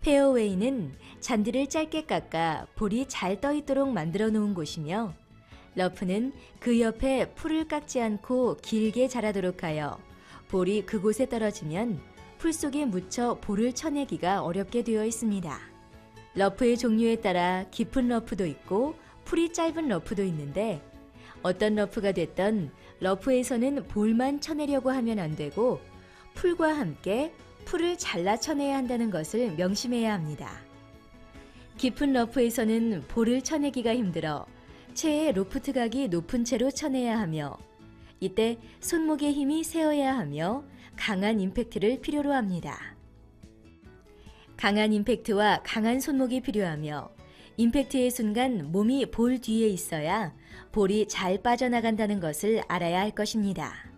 페어웨이는 잔디를 짧게 깎아 볼이 잘 떠 있도록 만들어 놓은 곳이며 러프는 그 옆에 풀을 깎지 않고 길게 자라도록 하여 볼이 그곳에 떨어지면 풀 속에 묻혀 볼을 쳐내기가 어렵게 되어 있습니다. 러프의 종류에 따라 깊은 러프도 있고 풀이 짧은 러프도 있는데 어떤 러프가 됐던 러프에서는 볼만 쳐내려고 하면 안 되고 풀과 함께 풀을 잘라 쳐내야 한다는 것을 명심해야 합니다. 깊은 러프에서는 볼을 쳐내기가 힘들어 채의 로프트 각이 높은 채로 쳐내야 하며 이때 손목의 힘이 세어야 하며 강한 임팩트를 필요로 합니다. 강한 임팩트와 강한 손목이 필요하며 임팩트의 순간 몸이 볼 뒤에 있어야 볼이 잘 빠져나간다는 것을 알아야 할 것입니다.